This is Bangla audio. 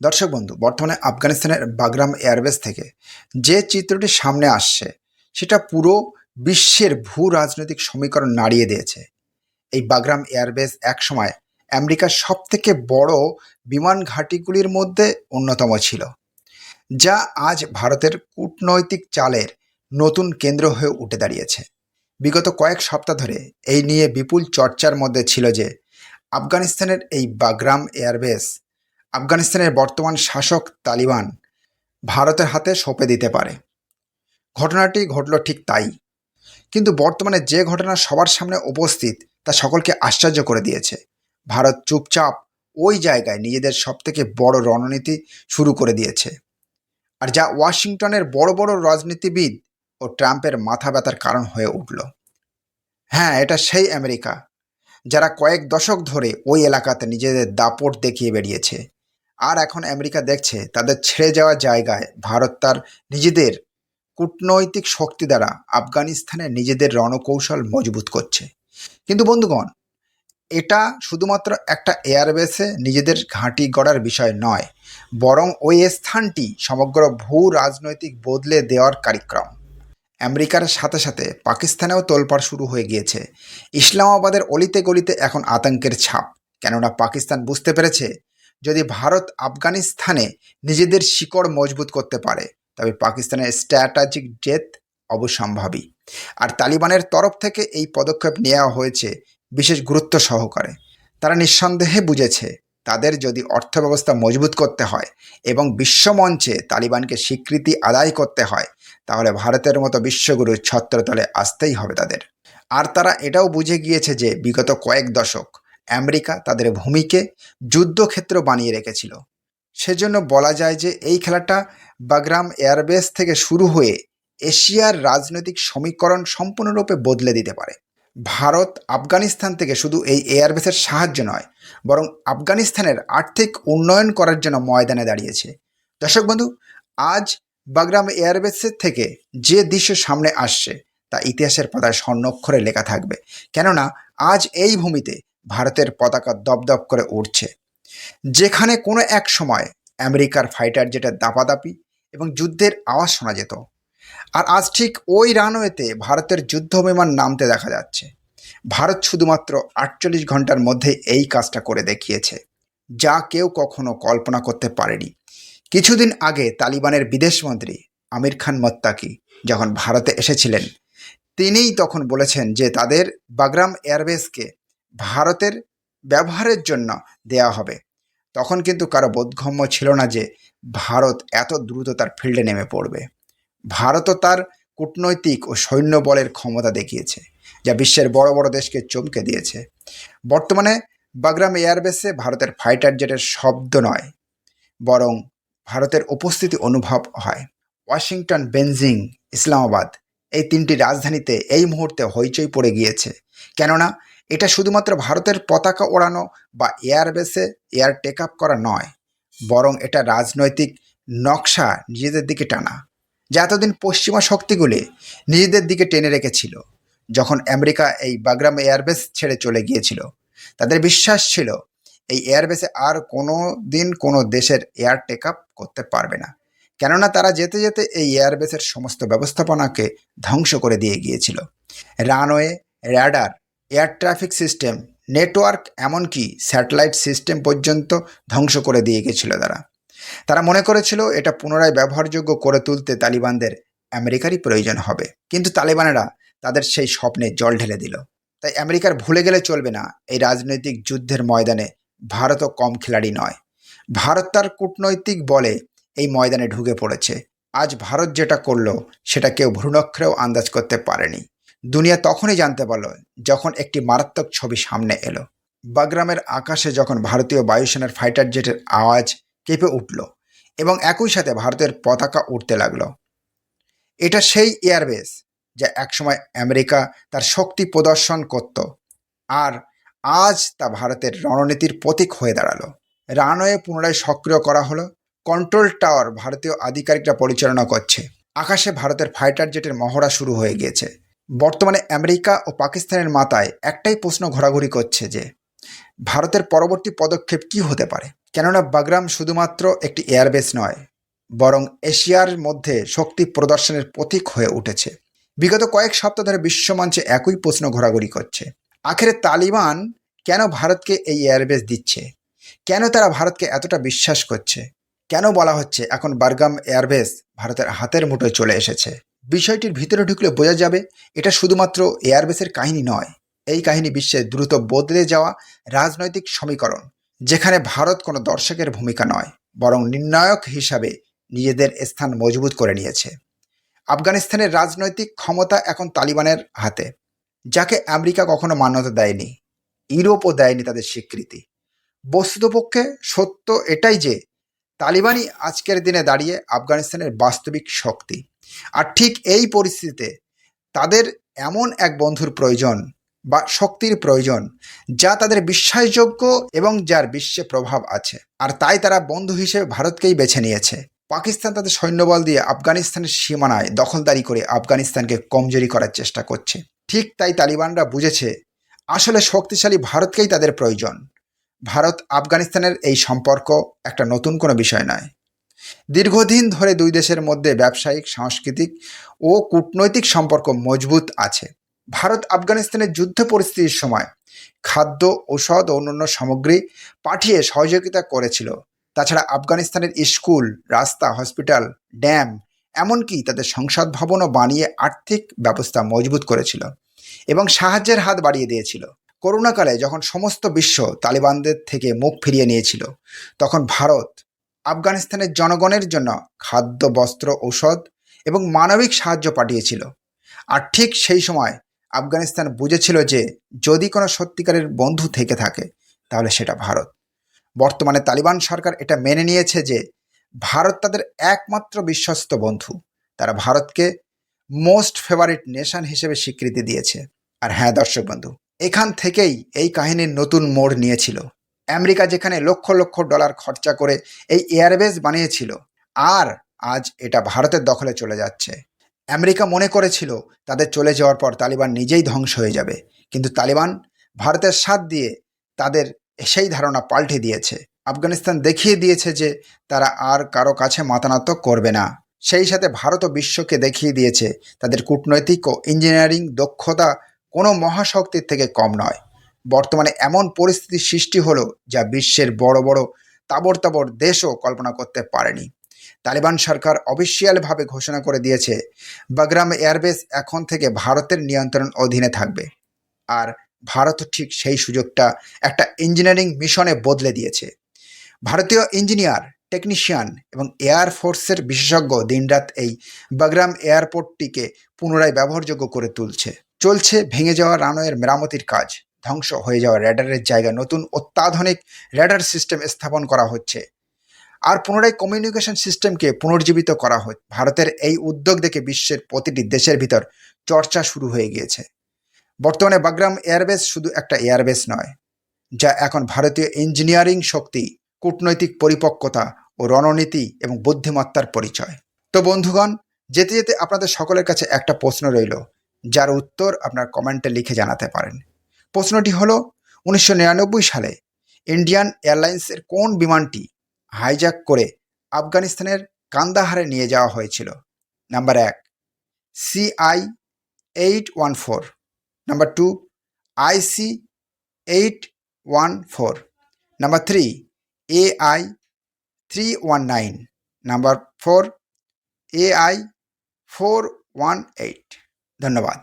দর্শক বন্ধু, বর্তমানে আফগানিস্তানের বাগরাম এয়ারবেস থেকে যে চিত্রটি সামনে আসছে, সেটা পুরো বিশ্বের ভূ রাজনৈতিক সমীকরণ নাড়িয়ে দিয়েছে। এই বাগরাম এয়ারবেস একসময় আমেরিকার সবথেকে বড় বিমান ঘাঁটিগুলির মধ্যে অন্যতম ছিল, যা আজ ভারতের কূটনৈতিক চালের নতুন কেন্দ্র হয়ে উঠে দাঁড়িয়েছে। বিগত কয়েক সপ্তাহ ধরে এই নিয়ে বিপুল চর্চার মধ্যে ছিল যে, আফগানিস্তানের এই বাগরাম এয়ারবেস আফগানিস্তানের বর্তমান শাসক তালিবান ভারতের হাতে সঁপে দিতে পারে। ঘটনাটি ঘটল ঠিক তাই। কিন্তু বর্তমানে যে ঘটনা সবার সামনে উপস্থিত, তা সকলকে আশ্চর্য করে দিয়েছে। ভারত চুপচাপ ওই জায়গায় নিজেদের সবথেকে বড় রণনীতি শুরু করে দিয়েছে। আর যা ওয়াশিংটনের বড় বড় রাজনীতিবিদ ও ট্রাম্পের মাথা ব্যথার কারণ হয়ে উঠল। হ্যাঁ এটা সেই আমেরিকা, যারা কয়েক দশক ধরে ওই এলাকাতে নিজেদের দাপট দেখিয়ে বেরিয়েছে আর এখন আমেরিকা দেখছে তাদের ছেড়ে যাওয়া জায়গায় ভারত তার নিজেদের কূটনৈতিক শক্তি দ্বারা আফগানিস্তানে নিজেদের রণকৌশল মজবুত করছে। কিন্তু বন্ধুগণ, এটা শুধুমাত্র একটা এয়ারবেসে নিজেদের ঘাঁটি গড়ার বিষয় নয়, বরং ওই স্থানটি সমগ্র ভূ রাজনৈতিক বদলে দেওয়ার কার্যক্রম। আমেরিকার সাথে সাথে পাকিস্তানেও তোলপাড় শুরু হয়ে গিয়েছে। ইসলামাবাদের অলিতে গলিতে এখন আতঙ্কের ছাপ। কেননা পাকিস্তান বুঝতে পেরেছে যদি ভারত আফগানিস্তানে নিজেদের শিকড় মজবুত করতে পারে, তবে পাকিস্তানের স্ট্র্যাটাজিক ডেথ অবসম্ভাবী আর তালিবানের তরফ থেকে এই পদক্ষেপ নেওয়া হয়েছে বিশেষ গুরুত্ব সহকারে। তারা নিঃসন্দেহে বুঝেছে, তাদের যদি অর্থব্যবস্থা মজবুত করতে হয় এবং বিশ্বমঞ্চে তালিবানকে স্বীকৃতি আদায় করতে হয়, তাহলে ভারতের মতো বিশ্বগুরুর ছত্রতলে আসতেই হবে তাদের। আর তারা এটাও বুঝে গিয়েছে যে বিগত কয়েক দশক আমেরিকা তাদের ভূমিকে যুদ্ধক্ষেত্র বানিয়ে রেখেছিল। সেজন্য বলা যায় যে এই খেলাটা বাগরাম এয়ারবেস থেকে শুরু হয়ে এশিয়ার রাজনৈতিক সমীকরণ সম্পূর্ণরূপে বদলে দিতে পারে। ভারত আফগানিস্তান থেকে শুধু এই এয়ারবেসের সাহায্য নয়, বরং আফগানিস্তানের আর্থিক উন্নয়ন করার জন্য ময়দানে দাঁড়িয়েছে। দর্শক বন্ধু, আজ বাগরাম এয়ারবেসের থেকে যে দৃশ্য সামনে আসছে, তা ইতিহাসের পাতায় স্বর্ণক্ষরে লেখা থাকবে। কেননা, আজ এই ভূমিতে ভারতের পতাকা দপদপ করে উঠছে যেখানে কোনো এক সময় আমেরিকার ফাইটার জেটের দাপাদাপি এবং যুদ্ধের আওয়াজ শোনা যেত। আর আজ ঠিক ওই রানওয়েতে ভারতের যুদ্ধ বিমান নামতে দেখা যাচ্ছে। ভারত শুধুমাত্র আটচল্লিশ ঘণ্টার মধ্যে এই কাজটা করে দেখিয়েছে, যা কেউ কখনো কল্পনা করতে পারেনি। কিছুদিন আগে তালিবানের বিদেশমন্ত্রী আমির খান মোত্তাকি যখন ভারতে এসেছিলেন, তিনিই তখন বলেছেন যে তাদের বাগরাম এয়ারবেসকে ভারতের ব্যবহারের জন্য দেয়া হবে। তখন কিন্তু কারও বোধগম্য ছিল না যে ভারত এত দ্রুত তার ফিল্ডে নেমে পড়বে। ভারতও তার কূটনৈতিক ও সৈন্য বলের ক্ষমতা দেখিয়েছে, যা বিশ্বের বড় বড় দেশকে চমকে দিয়েছে। বর্তমানে বাগরাম এয়ারবেসে ভারতের ফাইটার জেটের শব্দ নয়, বরং ভারতের উপস্থিতি অনুভব হয়। ওয়াশিংটন, বেনজিং, ইসলামাবাদ এই তিনটি রাজধানীতে এই মুহূর্তে হইচই পড়ে গিয়েছে। কেননা এটা শুধুমাত্র ভারতের পতাকা ওড়ানো বা এয়ারবেসে এয়ার টেক আপ করা নয়, বরং এটা রাজনৈতিক নকশা নিজেদের দিকে টানা, যা এতদিন পশ্চিমা শক্তিগুলি নিজেদের দিকে টেনে রেখেছিল। যখন আমেরিকা এই বাগরাম এয়ারবেস ছেড়ে চলে গিয়েছিল, তাদের বিশ্বাস ছিল এই এয়ারবেসে আর কোনো দিন কোনো দেশের এয়ার টেক আপ করতে পারবে না, কেননা তারা যেতে যেতে এই এয়ারবেসের সমস্ত ব্যবস্থাপনাকে ধ্বংস করে দিয়ে গিয়েছিল। Runway, radar air traffic system, network এমনকি স্যাটেলাইট সিস্টেম পর্যন্ত ধ্বংস করে দিয়ে গেছিল তারা। তারা মনে করেছিল এটা পুনরায় ব্যবহারযোগ্য করে তুলতে তালিবানদের আমেরিকারই প্রয়োজন হবে। কিন্তু তালিবানেরা তাদের সেই স্বপ্নে জল ঢেলে দিল। তাই আমেরিকার ভুলে গেলে চলবে না এই রাজনৈতিক যুদ্ধের ময়দানে ভারতও কম খেলাড়ি নয়। ভারত তার কূটনৈতিক বলে এই ময়দানে ঢুকে পড়েছে। আজ ভারত যেটা করল, সেটা কেউ ভ্রূণক্ষরেও আন্দাজ করতে পারেনি। দুনিয়া তখনই জানতে পারল যখন একটি মারাত্মক ছবি সামনে এলো। বাগরামের আকাশে যখন ভারতীয় বায়ুসেনার ফাইটার জেটের আওয়াজ কেঁপে উঠল এবং একই সাথে ভারতের পতাকা উঠতে লাগল। এটা সেই এয়ারবেস যা একসময় আমেরিকা তার শক্তি প্রদর্শন করত আর আজ তা ভারতের রণনীতির প্রতীক হয়ে দাঁড়াল। রানওয়ে পুনরায় সক্রিয় করা হলো কন্ট্রোল টাওয়ার ভারতীয় আধিকারিকরা পরিচালনা করছে। আকাশে ভারতের ফাইটার জেটের মহড়া শুরু হয়ে গিয়েছে। বর্তমানে আমেরিকা ও পাকিস্তানের মাথায় একটাই প্রশ্ন ঘোরাঘুরি করছে যে, ভারতের পরবর্তী পদক্ষেপ কি হতে পারে? কেননা বাগরাম শুধুমাত্র একটি এয়ারবেস নয়, বরং এশিয়ার মধ্যে শক্তি প্রদর্শনের প্রতীক হয়ে উঠেছে। বিগত কয়েক সপ্তাহ ধরে বিশ্বমঞ্চে একই প্রশ্ন ঘোরাঘুরি করছে। আখেরে তালিবান কেন ভারতকে এই এয়ারবেস দিচ্ছে? কেন তারা ভারতকে এতটা বিশ্বাস করছে? কেন বলা হচ্ছে এখন বারগাম এয়ারবেস ভারতের হাতের মুঠোয় চলে এসেছে? বিষয়টির ভিতরে ঢুকলে বোঝা যাবে এটা শুধুমাত্র এয়ারবেসের কাহিনী নয়। এই কাহিনী বিশ্বে দ্রুত বদলে যাওয়া রাজনৈতিক সমীকরণ, যেখানে ভারত কোনো দর্শকের ভূমিকা নয়, বরং নির্ণায়ক হিসাবে নিজেদের স্থান মজবুত করে নিয়েছে। আফগানিস্তানের রাজনৈতিক ক্ষমতা এখন তালিবানের হাতে, যাকে আমেরিকা কখনো মান্যতা দেয়নি, ইউরোপও দেয়নি তাদের স্বীকৃতি। বস্তুতপক্ষে সত্য এটাই যে, তালিবানই আজকের দিনে দাঁড়িয়ে আফগানিস্তানের বাস্তবিক শক্তি। আর ঠিক এই পরিস্থিতিতে তাদের এমন এক বন্ধুর প্রয়োজন বা শক্তির প্রয়োজন যা তাদের বিশ্বাসযোগ্য এবং যার বিশ্বে প্রভাব আছে। আর তাই তারা বন্ধু হিসেবে ভারতকেই বেছে নিয়েছে। পাকিস্তান তাদের সৈন্যবল দিয়ে আফগানিস্তানের সীমানায় দখলদারি করে আফগানিস্তানকে কমজোরি করার চেষ্টা করছে। ঠিক তাই তালিবানরা বুঝেছে, আসলে শক্তিশালী ভারতকেই তাদের প্রয়োজন। ভারত আফগানিস্তানের এই সম্পর্ক একটা নতুন কোনো বিষয় নয়। দীর্ঘদিন ধরে দুই দেশের মধ্যে ব্যবসায়িক, সাংস্কৃতিক ও কূটনৈতিক সম্পর্ক মজবুত আছে। ভারত আফগানিস্তানের যুদ্ধ পরিস্থিতির সময় খাদ্য, ঔষধ ও অন্যান্য সামগ্রী পাঠিয়ে সহযোগিতা করেছিল। তাছাড়া আফগানিস্তানের স্কুল, রাস্তা, হসপিটাল, ড্যাম এমনকি তাদের সংসদ ভবনও বানিয়ে আর্থিক ব্যবস্থা মজবুত করেছিল এবং সাহায্যের হাত বাড়িয়ে দিয়েছিল। করোনাকালে যখন সমস্ত বিশ্ব তালিবানদের থেকে মুখ ফিরিয়ে নিয়েছিল, তখন ভারত আফগানিস্তানের জনগণের জন্য খাদ্য, বস্ত্র, ঔষধ এবং মানবিক সাহায্য পাঠিয়েছিল। আর ঠিক সেই সময় আফগানিস্তান বুঝেছিল যে যদি কোনো সত্যিকারের বন্ধু থেকে থাকে, তাহলে সেটা ভারত। বর্তমানে তালিবান সরকার এটা মেনে নিয়েছে যে ভারত তাদের একমাত্র বিশ্বস্ত বন্ধু। তারা ভারতকে মোস্ট ফেভারিট নেশন হিসেবে স্বীকৃতি দিয়েছে। আর হ্যাঁ দর্শক বন্ধু, এখান থেকেই এই কাহিনীর নতুন মোড় নিয়েছিল। আমেরিকা যেখানে লক্ষ লক্ষ ডলার খরচা করে এই এয়ারবেস বানিয়েছিল, আর আজ এটা ভারতের দখলে চলে যাচ্ছে। আমেরিকা মনে করেছিল তাদের চলে যাওয়ার পর তালিবান নিজেই ধ্বংস হয়ে যাবে, কিন্তু তালিবান ভারতের সাথ দিয়ে তাদের সেই ধারণা পাল্টে দিয়েছে। আফগানিস্তান দেখিয়ে দিয়েছে যে তারা আর কারও কাছে মাতানত করবে না। সেই সাথে ভারতও বিশ্বকে দেখিয়ে দিয়েছে তাদের কূটনৈতিক ও ইঞ্জিনিয়ারিং দক্ষতা কোনো মহাশক্তির থেকে কম নয়। বর্তমানে এমন পরিস্থিতি সৃষ্টি হলো যা বিশ্বের বড় বড় তাবর তাবর দেশও কল্পনা করতে পারেনি। তালিবান সরকার অফিসিয়ালভাবে ঘোষণা করে দিয়েছে, বাগরাম এয়ারবেস এখন থেকে ভারতের নিয়ন্ত্রণ অধীনে থাকবে। আর ভারত ঠিক সেই সুযোগটা একটা ইঞ্জিনিয়ারিং মিশনে বদলে দিয়েছে। ভারতীয় ইঞ্জিনিয়ার, টেকনিশিয়ান এবং এয়ার ফোর্সের বিশেষজ্ঞ দিনরাত এই বাগরাম এয়ারপোর্টটিকে পুনরায় ব্যবহারযোগ্য করে তুলছে। চলছে ভেঙে যাওয়া রানওয়ের মেরামতির কাজ। ধ্বংস হয়ে যাওয়া র্যাডারের জায়গায় নতুন অত্যাধুনিক র্যাডার সিস্টেম স্থাপন করা হচ্ছে। আর পুনরায় কমিউনিকেশন সিস্টেমকে পুনর্জীবিত করা হচ্ছে ভারতের এই উদ্যোগ দেখে বিশ্বের প্রতিটি দেশের ভিতর চর্চা শুরু হয়ে গিয়েছে। বর্তমানে বাগরাম এয়ারবেস শুধু একটা এয়ারবেস নয়, যা এখন ভারতীয় ইঞ্জিনিয়ারিং শক্তি, কূটনৈতিক পরিপক্কতা ও রণনীতি এবং বুদ্ধিমত্তার পরিচয়। তো বন্ধুগণ, যেতে যেতে আপনাদের সকলের কাছে একটা প্রশ্ন রইল, যার উত্তর আপনার কমেন্টে লিখে জানাতে পারেন। প্রশ্নটি হলো, উনিশশো সালে ইন্ডিয়ান এয়ারলাইন্সের কোন বিমানটি হাইজ্যাক করে আফগানিস্তানের কান্দাহারে নিয়ে যাওয়া হয়েছিল? নাম্বার এক CI eight one four number two IC eight one four number three AI three one nine number four AI four one eight ধন্যবাদ।